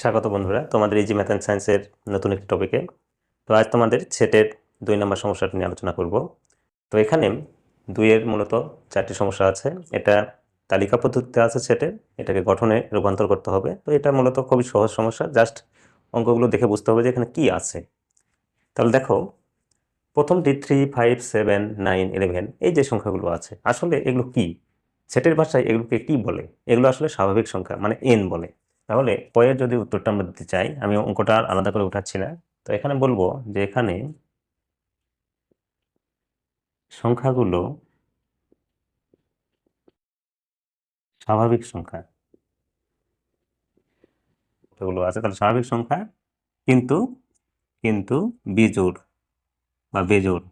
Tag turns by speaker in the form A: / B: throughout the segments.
A: স্বাগত বন্ধুরা, তোমাদের ইজি ম্যাথ অ্যান্ড সায়েন্সের নতুন একটি টপিকে তো আজ তোমাদের সেটের দুই নম্বর সমস্যাটা নিয়ে আলোচনা করব। তো এখানে দুইয়ের মূলত চারটি সমস্যা আছে। এটা তালিকা পদ্ধতিতে আছে সেটের এটাকে গঠনে রূপান্তর করতে হবে। তো এটা মূলত খুবই সহজ সমস্যা জাস্ট অঙ্কগুলো দেখে বুঝতে হবে যে এখানে কি আছে। তাহলে দেখো, প্রথমটি three five seven nine eleven এই যে সংখ্যাগুলো আছে, আসলে এগুলো কি? সেটের ভাষায় এগুলোকে কি বলে? এগুলো আসলে স্বাভাবিক সংখ্যা মানে এন বলে। তাহলে পয়ের যদি উত্তরটা আমরা দিতে চাই, আমি অঙ্কটা আলাদা করে উঠাচ্ছি না। তো এখানে বলব যে এখানে সংখ্যাগুলো স্বাভাবিক সংখ্যা। এগুলো আছে, তাহলে স্বাভাবিক সংখ্যা কিন্তু কিন্তু বিজোড় বা বেজোড়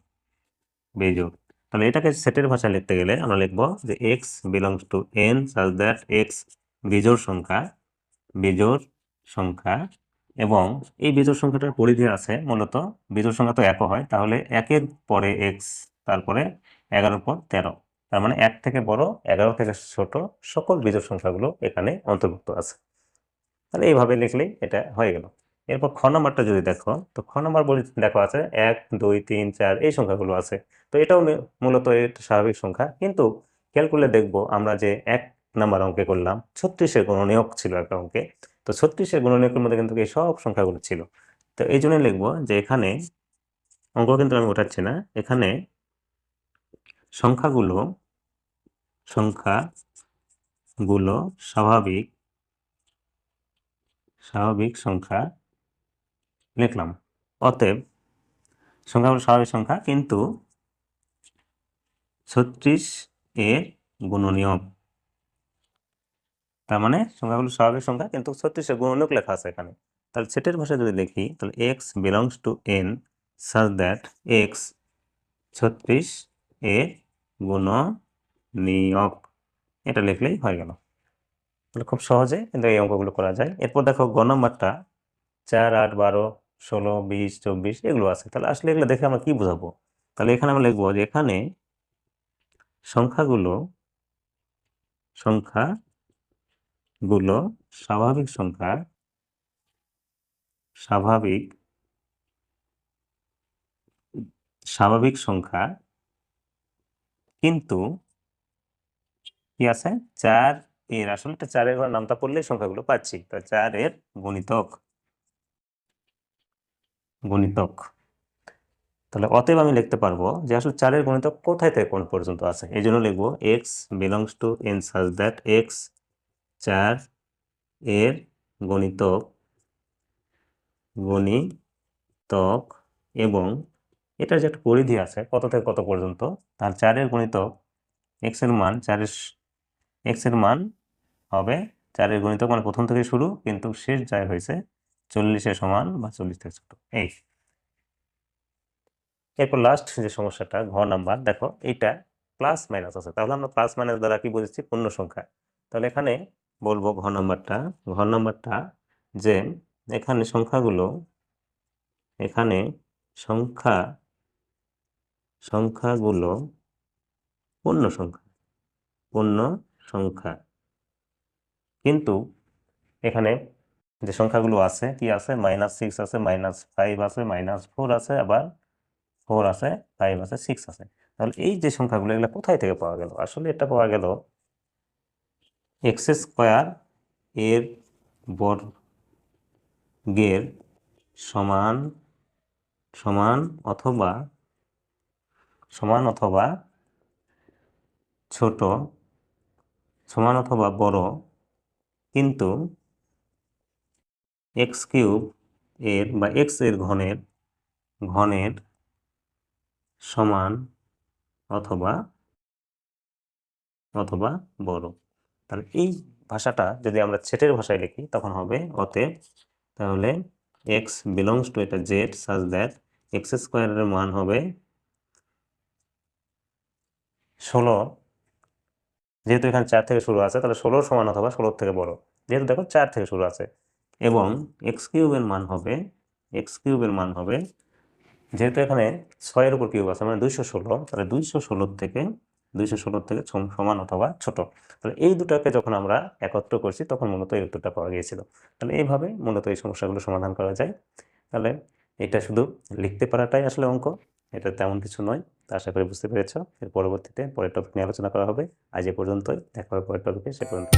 A: বেজোড়। তাহলে এটাকে সেটের ভাষায় লিখতে গেলে আমরা লিখব যে x belongs to N such that x বিজোড় সংখ্যা বিজোড় সংখ্যা এবং এই বিজোড় সংখ্যাটার পরিধি আছে মূলত বিজোড় সংখ্যা তো একও হয়, তাহলে একের পরে এক্স তারপরে এগারোর পর তেরো। তার মানে এক থেকে বড়, এগারো থেকে ছোট সকল বিজোড় সংখ্যাগুলো এখানে অন্তর্ভুক্ত আছে। তাহলে এইভাবে লিখলেই এটা হয়ে গেল। এরপর খ নম্বরটা যদি দেখো, তো খ নম্বর বলি দেখো আছে এক, দুই, তিন, চার, এই সংখ্যাগুলো আছে। তো এটাও মূলত একটা স্বাভাবিক সংখ্যা। কিন্তু ক্যালকুলে দেখব আমরা যে এক নাম্বার অঙ্কে করলাম। ছত্রিশের গুণনীয়ক ছিল একটা অঙ্কে। তো ছত্রিশের গুণনীয়কের মধ্যে কিন্তু এই সব সংখ্যাগুলো ছিল। তো এই জন্য লিখব যে এখানে অঙ্ক কিন্তু আমি ওঠাচ্ছি না। এখানে সংখ্যাগুলো সংখ্যাগুলো স্বাভাবিক স্বাভাবিক সংখ্যা লিখলাম। অতএব সংখ্যাগুলো স্বাভাবিক সংখ্যা, কিন্তু ছত্রিশ এর গুণনীয়ক তার মানে সংখ্যাগুলো স্বাভাবিক সংখ্যা, কিন্তু ছত্রিশের গুণনীয়ক লেখা আছে এখানে। তাহলে সেটের ভাষায় যদি লিখি তাহলে x belongs to N such that x ছত্রিশ এর গুণনীয়ক। এটা লিখলেই হয়ে গেল। তাহলে খুব সহজে কিন্তু এই অঙ্কগুলো করা যায়। এরপর দেখো গ নম্বরটা, চার, আট, বারো, ষোলো, বিশ, চব্বিশ, এগুলো আছে। তাহলে আসলে এগুলো দেখে আমরা কি বোঝাবো? তাহলে এখানে আমরা লিখব যে এখানে সংখ্যাগুলো সংখ্যাগুলো স্বাভাবিক সংখ্যা, স্বাভাবিক স্বাভাবিক সংখ্যা, কিন্তু কি আছে? চার এর আসলে এটা চারের নামটা পড়লে সংখ্যাগুলো পাচ্ছি। তো চার এর গুণিতক গুণিতক। তাহলে অতএব আমি লিখতে পারব যে আসলে চারের গণিতক কোথায় থেকে কোন পর্যন্ত আছে? এই জন্য লিখব x belongs to N such that x চার এর গণিতক গণিতক এবং এটার যে একটা পরিধি আছে, কত থেকে কত পর্যন্ত? তার চারের গণিতক এক্সের মান, চারের এক্সের মান হবে চারের গণিতক মানে প্রথম থেকে শুরু, কিন্তু শেষ যায় হয়েছে চল্লিশের সমান বা চল্লিশ থেকে ছোট। এই। এরপর লাস্ট যে সমস্যাটা, ঘ নাম্বার, দেখো, এইটা প্লাস মাইনাস আছে। তাহলে আমরা প্লাস মাইনাস দ্বারা কি বুঝেছি? পূর্ণ সংখ্যা। তাহলে এখানে বলব ঘ নাম্বারটা। ঘ নাম্বারটা যে এখানে সংখ্যাগুলো, এখানে সংখ্যা, সংখ্যাগুলো পূর্ণ সংখ্যা পূর্ণ সংখ্যা। কিন্তু এখানে যে সংখ্যাগুলো আছে, কি আছে? মাইনাস সিক্স আছে মাইনাস ফাইভ আছে মাইনাস ফোর আছে, আবার ফোর আছে ফাইভ আছে সিক্স আছে। তাহলে এই যে সংখ্যাগুলো, এগুলো কোথায় থেকে পাওয়া গেল? আসলে এটা পাওয়া গেল এক্স স্কোয়ার এর বর্গের সমান সমান অথবা সমান অথবা ছোট, সমান অথবা বড় কিন্তু এক্স কিউব এর বা এক্সের ঘনের ঘনের সমান অথবা অথবা বড়। তাহলে এই ভাষাটা যদি আমরা ছেটের ভাষায় লিখি, তখন হবে অতএব তাহলে এক্স বিলংস টু এটা জেড সাজ দ্যাট এক্স স্কোয়ারের মান হবে ষোলো। যেহেতু এখানে চার থেকে শুরু আছে, তাহলে ষোলোর সমান অথবা ষোলোর থেকে বড়। যেহেতু দেখো চার থেকে শুরু আছে, এবং এক্স কিউবের মান হবে এক্স কিউবের মান হবে, যেহেতু এখানে ছয়ের উপর কিউব আছে মানে দুইশো ষোলো, তাহলে দুইশো ষোলোর থেকে দুইশো থেকে সমান অথবা ছোট। তাহলে এই দুটাকে যখন আমরা একত্র করছি, তখন মূলত এই উত্তরটা পাওয়া গিয়েছিল। তাহলে এইভাবে মূলত এই সমস্যাগুলো সমাধান করা যায়। তাহলে এটা শুধু লিখতে পারাটাই আসলে অঙ্ক, এটা তেমন কিছু নয়। তা আশা করি বুঝতে পেরেছ। এর পরবর্তীতে পরের টপিক নিয়ে আলোচনা করা হবে। আজ এ পর্যন্তই। দেখা হবে পরের টপিকে সে পর্যন্ত।